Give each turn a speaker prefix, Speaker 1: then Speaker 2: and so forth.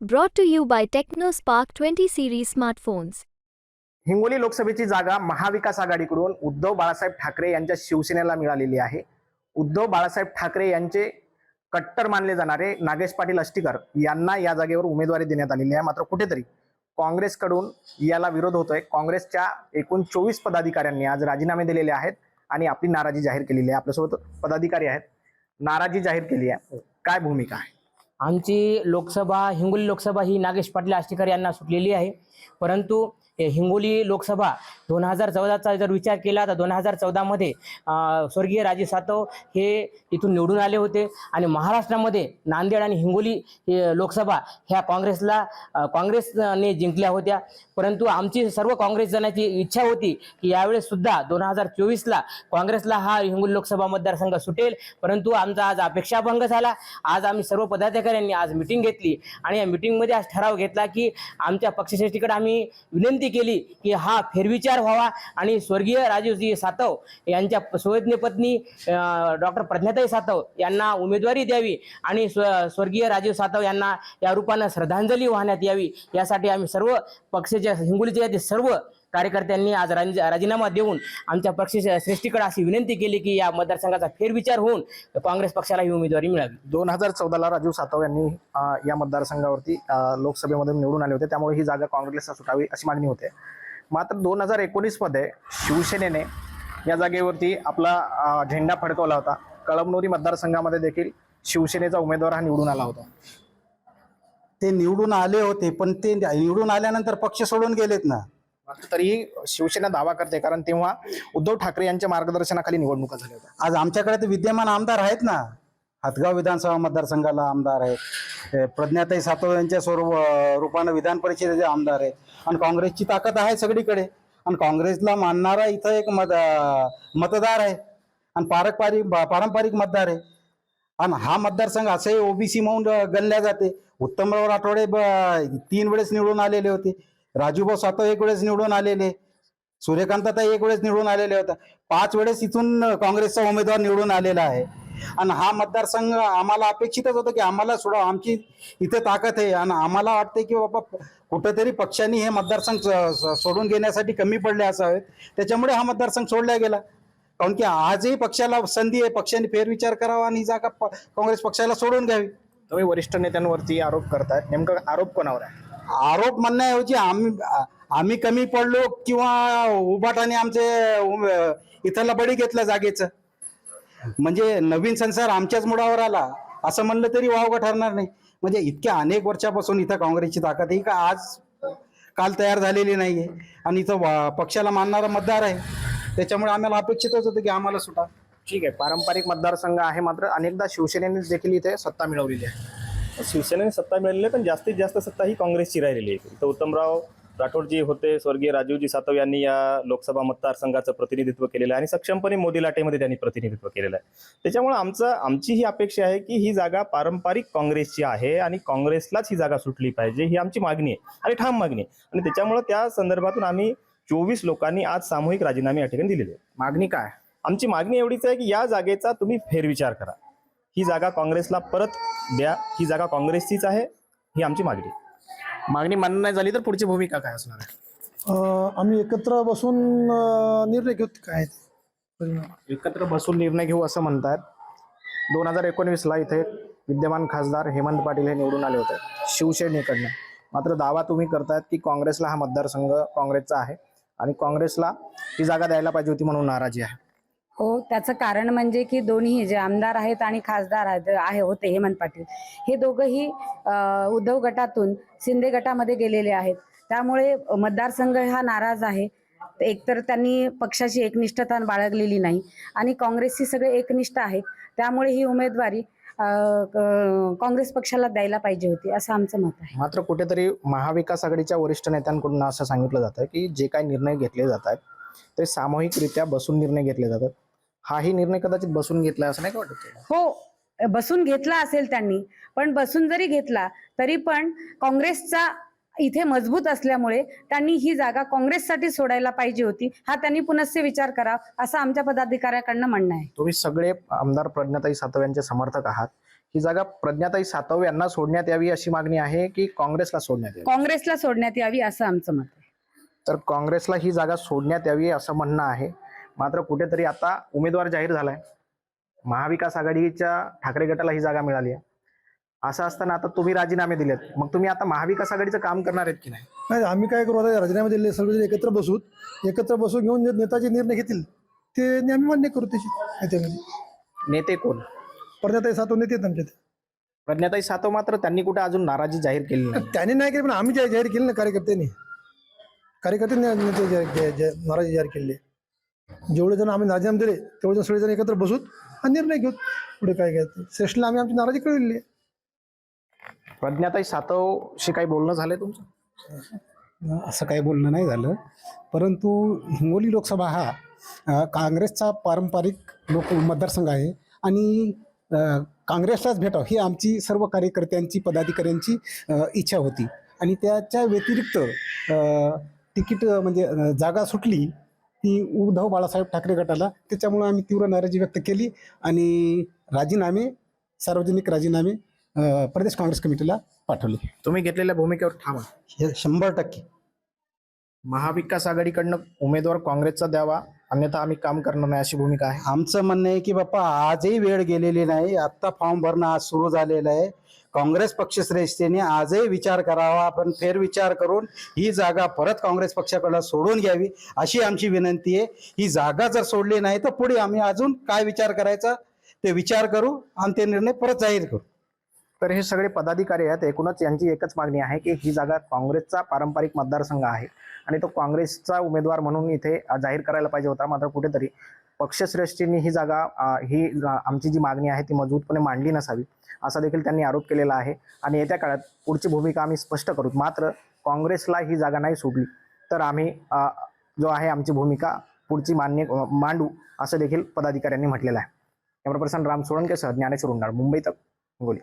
Speaker 1: Draw to you by by TechnoSpark 20 series smartphones.
Speaker 2: Hingoli लोकसभेची जागा महाविकास आघाडीकडून उद्धव बाळासाहेब ठाकरे यांच्या शिवसेनेला मिळालेली आहे. उद्धव बाळासाहेब ठाकरे यांचे कट्टर मानले जाणारे नागेश पाटील अष्टीकर यांना या जागेवर उमेदवारी देण्यात आलेली आहे. मात्र कुठेतरी काँग्रेसकडून याला विरोध होतोय. काँग्रेसच्या एकूण चोवीस पदाधिकाऱ्यांनी आज राजीनामे दिलेले आहेत आणि आपली नाराजी जाहीर केलेली आहे. आपल्यासोबत पदाधिकारी आहेत. नाराजी जाहीर केली आहे. काय भूमिका आहे?
Speaker 3: आमची लोकसभा हिंगोली लोकसभा ही नागेश पाटील आष्टीकर यांना सुटलेली आहे. परंतु हिंगोली लोकसभा दोन हजार चौदाचा जर विचार केला तर दोन हजार चौदामध्ये स्वर्गीय राजे सातव हे इथून निवडून आले होते. आणि महाराष्ट्रामध्ये नांदेड आणि हिंगोली लोकसभा ह्या काँग्रेसला काँग्रेसने जिंकल्या होत्या. परंतु आमची सर्व काँग्रेस जणांची इच्छा होती की यावेळेस सुद्धा दोन हजार चोवीसला काँग्रेसला हा हिंगोली लोकसभा मतदारसंघ सुटेल. परंतु आमचा आज अपेक्षाभंग झाला. आज आम्ही सर्व पदाधिकाऱ्यांनी आज मिटिंग घेतली. आणि या मिटिंगमध्ये आज ठराव घेतला की आमच्या पक्षश्रेष्ठीकडे आम्ही विनंती केली की हा फेरविचार व्हावा. आणि स्वर्गीय राजीवजी सातव यांच्या सुवेज्ञ पत्नी डॉक्टर प्रज्ञाताई सातव यांना उमेदवारी द्यावी आणि स्व स्वर्गीय राजीव सातव यांना या रूपानं श्रद्धांजली वाहण्यात यावी. यासाठी आम्ही सर्व पक्षाच्या हिंगोली जिल्ह्यातील सर्व कार्यकर्त्यांनी आज राज- राजीनामा देऊन आमच्या पक्ष श्रेष्ठीकडे अशी विनंती केली की या मतदारसंघाचा फेरविचार होऊन काँग्रेस पक्षाला ही उमेदवारी मिळावी.
Speaker 2: दोन हजार चौदाला राजीव सातव यांनी या मतदारसंघावरती लोकसभेमध्ये निवडून आले होते. त्यामुळे ही जागा काँग्रेसला सुटावी अशी मागणी होते. मात्र दोन हजार एकोणीसमध्ये शिवसेनेने या जागेवरती आपला झेंडा फडकवला होता. कळमनुरी मतदारसंघामध्ये देखील शिवसेनेचा उमेदवार हा निवडून आला होता.
Speaker 4: ते निवडून आले होते पण ते निवडून आल्यानंतर पक्ष सोडून गेलेत ना?
Speaker 2: तरीही शिवसेना दावा करते कारण तेव्हा उद्धव ठाकरे यांच्या मार्गदर्शनाखाली निवडणुका झाल्या होत्या.
Speaker 4: आज आमच्याकडे ते विद्यमान आमदार आहेत ना? हातगाव विधानसभा मतदारसंघाला आमदार आहेत. प्रज्ञाताई सातव यांच्या स्वरूप रूपानं विधान परिषदेचे आमदार आहेत. आणि काँग्रेसची ताकद आहे सगळीकडे. आणि काँग्रेसला मानणारा इथं एक मत मतदार आहे. आणि पारंपरिक पारंपरिक मतदार आहे. आणि हा मतदारसंघ असंही ओबीसी म्हणून गणल्या जाते. उत्तमराव राठोडे तीन वेळेस निवडून आलेले होते. राजूभाऊ स्वतः एक वेळेस निवडून आलेले. सूर्यकांताताई एक वेळेस निवडून आलेले होत्या पाच वेळेस इथून काँग्रेसचा उमेदवार निवडून आलेला आहे. आणि हा मतदारसंघ आम्हाला अपेक्षितच होतं की आम्हाला सोडा आमची इथे ताकद आहे. आणि आम्हाला वाटते की बाबा कुठंतरी पक्षांनी हे मतदारसंघ स- सोडून घेण्यासाठी कमी पडले असावेत. त्याच्यामुळे हा मतदारसंघ सोडला गेला. कारण की आजही पक्षाला संधी आहे. पक्षाने फेरविचार करावा आणि ही जागा प- काँग्रेस पक्षाला सोडून घ्यावी.
Speaker 2: तुम्ही वरिष्ठ नेत्यांवरती आरोप करतायत नेमकं आरोप कोणावर आहे?
Speaker 4: आरोप म्हणण्याऐवजी आम्ही आम्ही कमी पडलो किंवा उभाटाने आमचे इथं इथला बळी घेतला जागेचं. म्हणजे नवीन संसार आमच्याच मुळावर आला असं म्हणलं तरी वावगं ठरणार नाही. म्हणजे इतक्या अनेक वर्षापासून इथं काँग्रेसची ताकद ही का आज काल तयार झालेली नाहीये. आणि इथं वा- पक्षाला मानणारा मतदार आहे. त्याच्यामुळे आम्हाला अपेक्षितच होतं की आम्हाला सुटा.
Speaker 2: ठीक आहे पारंपरिक मतदारसंघ आहे मात्र अनेकदा शिवसेनेने देखील इथे सत्ता मिळवलेली आहे.
Speaker 5: शिवसेनेने सत्ता मिळालेली आहे, पण जास्तीत जास्त सत्ता ही काँग्रेसची राहिलेली आहे. इथं उत्तमराव राठोडजी होते स्वर्गीय राजीवजी सातव यांनी या लोकसभा मतदारसंघाचं प्रतिनिधित्व केलेलं आहे आणि सक्षमपणे मोदी लाटेमध्ये त्यांनी प्रतिनिधित्व केलेलं आहे. त्याच्यामुळे आमचं आमची ही अपेक्षा आहे की ही जागा पारंपरिक काँग्रेसची आहे आणि काँग्रेसलाच ही जागा सुटली पाहिजे ही आमची मागणी आहे आणि ठाम मागणी आहे. आणि त्याच्यामुळे त्या संदर्भातून आम्ही चोवीस लोकांनी आज सामूहिक राजीनामे या ठिकाणी दिलेले आहेत.
Speaker 2: मागणी काय?
Speaker 5: आमची मागणी एवढीच आहे की या जागेचा तुम्ही फेरविचार करा. ही जागा काँग्रेसला परत द्या ही जागा काँग्रेसचीच आहे ही आमची मागणी आहे.
Speaker 2: मागणी मान्य नाही झाली तर पुढची भूमिका काय असणार आहे
Speaker 6: अ, आम्ही एकत्र बसून अ, निर्णय घेत काय ते. परिणाम.
Speaker 2: एकत्र बसून निर्णय घेऊ असं म्हणतात दोन हजार एकोणवीसला इथे विद्यमान खासदार हेमंत पाटील हे निवडून आले होते शिवसेनेकडनं मात्र दावा तुम्ही करतायत की काँग्रेसला हा मतदारसंघ काँग्रेसचा आहे आणि काँग्रेसला ही जागा द्यायला पाहिजे होती म्हणून नाराजी आहे
Speaker 7: हो त्याचं कारण म्हणजे की दोन्ही जे आमदार आहेत आणि खासदार आहेत आहे होते हेमंत पाटील. हे दोघंही उद्धव गटातून शिंदे गटामध्ये गेलेले आहेत. त्यामुळे मतदारसंघ हा नाराज आहे. एकतर त्यांनी पक्षाची एकनिष्ठता बाळगलेली नाही आणि काँग्रेसची सगळे एकनिष्ठ आहेत. त्यामुळे ही उमेदवारी क- काँग्रेस पक्षाला द्यायला पाहिजे होती असं आमचं मत आहे.
Speaker 2: मात्र कुठेतरी महाविकास आघाडीच्या वरिष्ठ नेत्यांकडून असं सांगितलं जातं की जे काही निर्णय घेतले जात आहेत ते सामूहिकरित्या बसून निर्णय घेतले जातात. हाही निर्णय कदाचित बसून घेतला असं नाही का वाटत तुला?
Speaker 7: हो बसून घेतला असेल त्यांनी पण बसून जरी घेतला तरी पण काँग्रेसचा इथे मजबूत असल्यामुळे त्यांनी ही जागा काँग्रेससाठी सोडायला पाहिजे होती. हा त्यांनी पुनश्च विचार करा असं आमच्या पदाधिकाऱ्याकडनं म्हणणं आहे.
Speaker 2: तुम्ही सगळे आमदार प्रज्ञाताई सातव यांचे समर्थक आहात. ही जागा प्रज्ञाताई सातव यांना सोडण्यात यावी अशी मागणी आहे की काँग्रेसला सोडण्यात यावी?
Speaker 7: काँग्रेसला सोडण्यात यावी असं आमचं मत आहे.
Speaker 2: तर काँग्रेसला ही जागा सोडण्यात यावी असं म्हणणं आहे. मात्र कुठेतरी आता उमेदवार जाहीर झालाय. महाविकास आघाडीच्या ठाकरे गटाला ही जागा मिळाली आहे. असं असताना आता तुम्ही राजीनामे दिलेत. मग तुम्ही आता महाविकास आघाडीचं काम करणार आहेत की नाही?
Speaker 6: नाही आम्ही काय करू आता? राजीनामे दिले सर्वजण एकत्र बसूत एकत्र बसून घेऊन नेताचे निर्णय घेतील ते आम्ही मान्य करू त्याची
Speaker 2: नेते कोण?
Speaker 6: परत सात नेते आहेत आमच्या.
Speaker 2: प्रज्ञाताई सातव मात्र त्यांनी कुठे अजून नाराजी जाहीर केली नाही.
Speaker 6: त्यांनी नाही केली पण आम्ही जाहीर केली ना कार्यकर्त्यांनी कार्यकर्त्यांनी नाराजी जाहीर केली. जेवढे जण आम्ही राजीनामे दिले तेवढे जण सगळेजण एकत्र बसूत हा निर्णय घेऊ पुढे काय घ्यायचं. श्रेष्ठला आम्ही आमची नाराजी कळवलेली आहे.
Speaker 2: प्रज्ञाताई सातवशी काही बोलणं झालंय तुमचं?
Speaker 8: असं काही बोलणं नाही झालं. परंतु हिंगोली लोकसभा हा काँग्रेसचा पारंपरिक लोक मतदारसंघ आहे आणि काँग्रेसलाच भेटावं ही आमची सर्व कार्यकर्त्यांची पदाधिकाऱ्यांची इच्छा होती. आणि त्याच्या व्यतिरिक्त तिकीट म्हणजे जागा सुटली ती उद्धव बाळासाहेब ठाकरे गटाला. त्याच्यामुळं आम्ही तीव्र नाराजी व्यक्त केली आणि राजीनामे सार्वजनिक राजीनामे अ, प्रदेश काँग्रेस कमिटीला पाठवले.
Speaker 2: तुम्ही घेतलेल्या भूमिकेवर ठाम आहात.
Speaker 4: हे शंभर टक्के.
Speaker 2: महाविकास आघाडीकडनं उमेदवार काँग्रेसचा द्यावा अन्यथा आम्ही काम करणार नाही अशी भूमिका आहे.
Speaker 4: आमचं म्हणणं आहे की बाप्पा आजही वेळ गेलेली नाही. आत्ता फॉर्म भरणं आज सुरू झालेलं आहे. काँग्रेस पक्षश्रेष्ठीने आजही विचार करावा आपण फेरविचार करून ही जागा परत काँग्रेस पक्षाकडे सोडून घ्यावी अशी आमची विनंती आहे. ही जागा जर सोडली नाही तर पुढे आम्ही अजून काय विचार करायचा ते विचार करू आणि ते निर्णय परत जाहीर करू.
Speaker 2: तर हे सगळे पदाधिकारी आहेत एकूणच यांची एकच मागणी आहे की ही जागा काँग्रेसचा पारंपरिक मतदारसंघ आहे. आणि तो काँग्रेसचा उमेदवार म्हणून इथे जाहीर करायला पाहिजे होता मात्र कुठेतरी पक्षश्रेष्ठींनी ही जागा ही आमची जी मागणी आहे ती मजबूतपणे मांडली नसावी असा देखील त्यांनी आरोप केलेला आहे. आणि येत्या काळात पुढची भूमिका आम्ही स्पष्ट करू. मात्र काँग्रेसला ही जागा नाही सोडली तर आम्ही जो आहे आमची भूमिका पुढची मान्य मांडू असं देखील पदाधिकाऱ्यांनी म्हटलेलं आहे. कॅमेरा पर्सन राम सोळंकेसह ज्ञानेश्वर उंडाळ मुंबई तक हिंगोली.